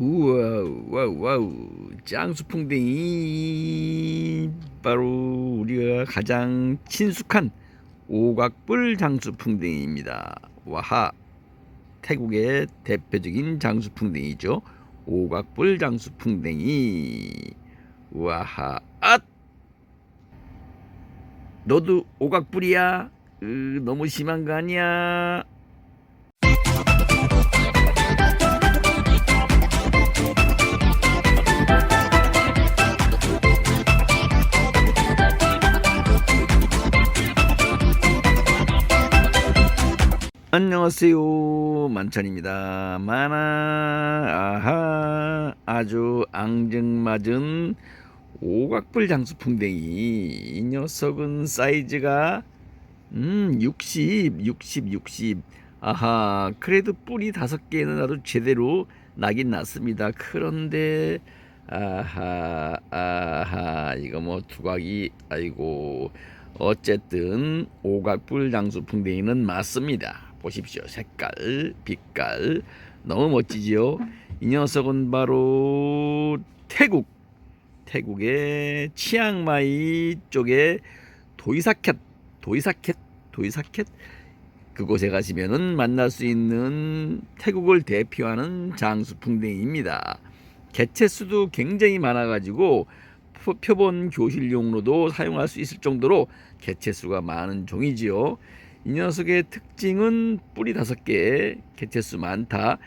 우와 와우 와우 장수풍뎅이 바로 우리가 가장 친숙한 오각불 장수풍뎅이입니다. 와하 태국의 대표적인 장수풍뎅이죠. 오각불 장수풍뎅이 와하 앗 너도 오각불이야? 으, 너무 심한 거 아니야? 안녕하세요. 만찬입니다. 만화 아하 아주 앙증맞은 오각불 장수풍뎅이. 이 녀석은 사이즈가 음 60, 60, 60 아하 그래도 뿌리 다섯 개는 나도 제대로 나긴 났습니다. 그런데 아하 아하 이거 뭐 두각이 아이고. 어쨌든 오각불 장수풍뎅이는 맞습니다 보십시오. 색깔 빛깔. 너무 멋지지요? 이 녀석은 바로 태국. 태국의 치앙마이 쪽에 도이사켓 도이사켓 도이사켓? 그곳에 가시면은 만날 수 있는 태국을 대표하는 장수풍뎅이입니다. 개체 수도 굉장히 많아가지고 표- 표본 교실용으로도 사용할 수 있을 정도로 개체 수가 많은 종이지요. 이 녀석의 특징은 뿌리 다섯 개, 개체 수 많다.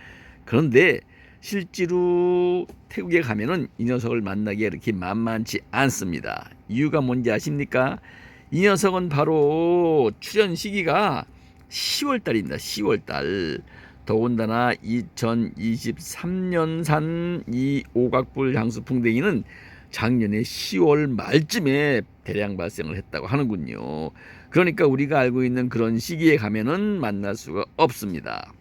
그런데 실제로 태국에 가면은 이 녀석을 만나기가 이렇게 만만치 않습니다. 이유가 뭔지 아십니까? 이 녀석은 바로 출현 시기가 10월 달입니다. 10월 달. 더군다나 2023년산 이 오각불 향수풍뎅이는 작년에 10월 말쯤에 대량 발생을 했다고 하는군요. 그러니까 우리가 알고 있는 그런 시기에 가면은 만날 수가 없습니다.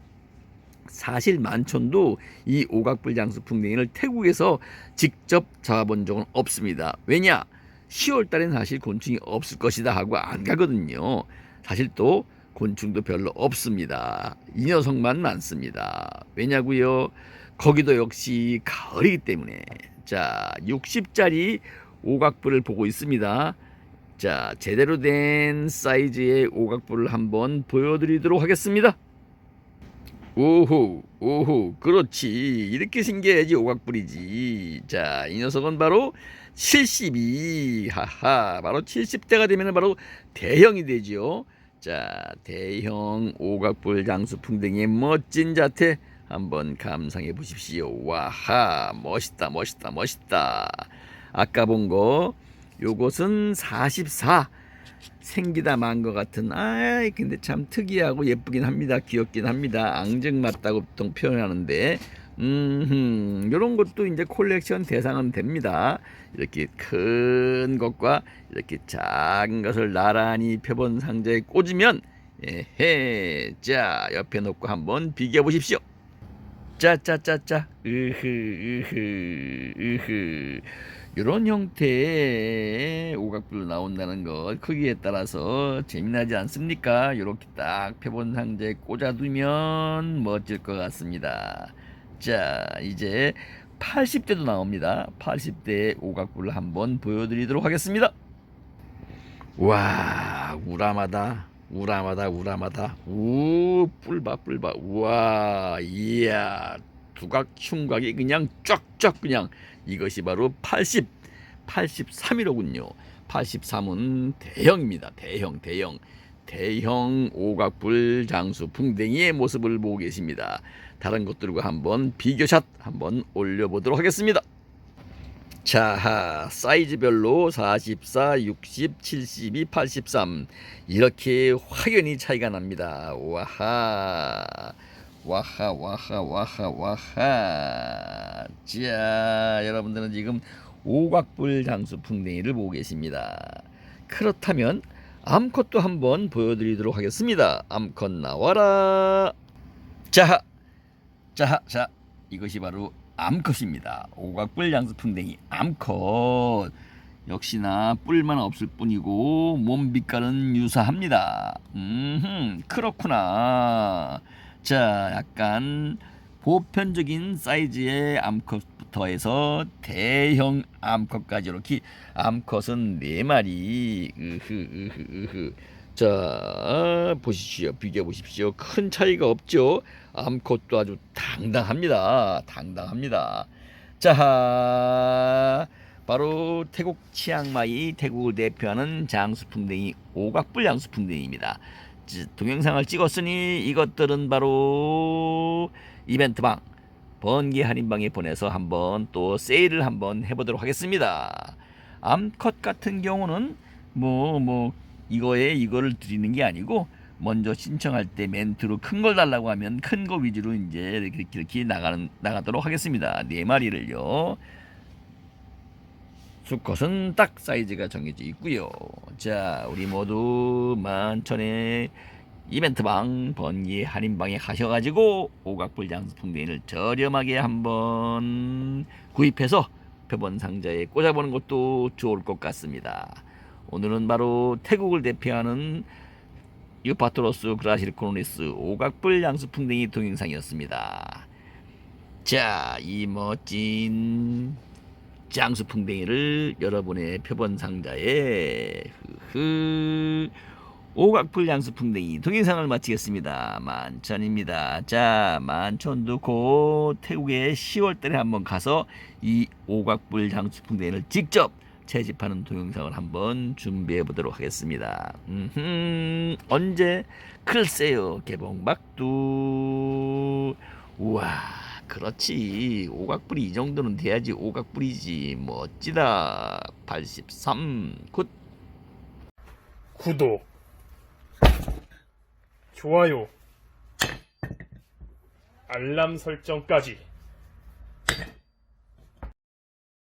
사실 만촌도 이 오각불 장수 풍뎅이를 태국에서 직접 잡아본 적은 없습니다. 왜냐? 10월 달엔 사실 곤충이 없을 것이다 하고 안 가거든요. 사실 또 곤충도 별로 없습니다. 이 녀석만 많습니다. 왜냐고요? 거기도 역시 가을이기 때문에. 자, 60짜리 오각불을 보고 있습니다. 자, 제대로 된 사이즈의 오각불을 한번 보여드리도록 하겠습니다. 오호, 오호, 그렇지. 이렇게 생겨야지 오각불이지. 자, 이 녀석은 바로 72. 하하, 바로 70대가 되면 바로 대형이 되지요. 자, 대형 오각불 장수풍뎅이의 멋진 자태 한번 감상해 보십시오. 와하, 멋있다, 멋있다, 멋있다. 아까 본 거, 요것은 44. 생기다 만 것 같은 아이 근데 참 특이하고 예쁘긴 합니다. 귀엽긴 합니다. 앙증맞다고 보통 표현하는데. 음 이런 것도 이제 콜렉션 대상은 됩니다. 이렇게 큰 것과 이렇게 작은 것을 나란히 표본 상자에 꽂으면 에헤 자 옆에 놓고 한번 비교 보십시오 짜짜짜짜 으흐 으흐 으흐 이런 형태의 오각불로 나온다는 것 크기에 따라서 재미나지 않습니까? 이렇게 딱 표본 상자에 꽂아두면 멋질 것 같습니다. 자 이제 80대도 나옵니다. 80대의 오각불을 한번 보여드리도록 하겠습니다. 와 우람하다 우람하다 우람하다. 우 뿔봐 뿔봐 우와 이야. 두각 흉각이 그냥 쫙쫙 그냥. 이것이 바로 80 83이로군요. 83은 대형입니다. 대형 대형. 대형 오각불 장수 풍뎅이의 모습을 보고 계십니다. 다른 것들과 한번 비교샷 한번 올려보도록 하겠습니다 자, 사이즈별로 44, 60, 72, 83 이렇게 확연히 차이가 납니다. 와하, 와하, 와하, 와하, 와하. 자, 여러분들은 지금 오각불 장수 풍뎅이를 보고 계십니다. 그렇다면 암컷도 한번 보여드리도록 하겠습니다. 암컷 나와라. 자, 자, 자, 이것이 바로 암컷입니다. 오각불 양수풍뎅이 암컷. 역시나 뿔만 없을 뿐이고 몸 빛깔은 유사합니다. 음, 그렇구나. 자, 약간 보편적인 사이즈의 암컷부터 해서 대형 암컷까지 이렇게 암컷은 네 마리 으흐 으흐 으흐 자 보십시오. 비교해 보십시오. 큰 차이가 없죠? 암컷도 아주 당당합니다. 당당합니다. 자 바로 태국 치앙마이 태국을 대표하는 장수풍뎅이 오각불 장수풍뎅이입니다. 지- 동영상을 찍었으니 이것들은 바로 이벤트방 번개 할인방에 보내서 한번 또 세일을 한번 해보도록 하겠습니다. 암컷 같은 경우는 뭐뭐 이거에 이거를 드리는 게 아니고 먼저 신청할 때 멘트로 큰 걸 달라고 하면 큰 거 위주로 이제 이렇게, 이렇게 나가는 나가도록 하겠습니다. 네 마리를요. 수컷은 딱 사이즈가 정해져 있고요. 자, 우리 모두 만천에 이벤트방 번개 할인방에 가셔가지고 오각불 장수풍뎅이를 저렴하게 한번 구입해서 표본 상자에 꽂아보는 것도 좋을 것 같습니다. 오늘은 바로 태국을 대표하는 유파토로스 그라실코노리스 오각불 양수풍뎅이 동영상이었습니다. 자, 이 멋진 장수풍뎅이를 여러분의 표본 상자에 흐흐 오각풀 양수풍뎅이 동영상을 마치겠습니다. 만천입니다. 자, 만천도 곧 태국에 10월달에 한번 가서 이 오각불 양수풍뎅이를 직접 채집하는 동영상을 한번 준비해 보도록 하겠습니다. 언제 글쎄요 개봉박두. 우와 그렇지. 오각불이 이 정도는 돼야지 오각불이지. 멋지다. 83굿. 구독, 좋아요, 알람 설정까지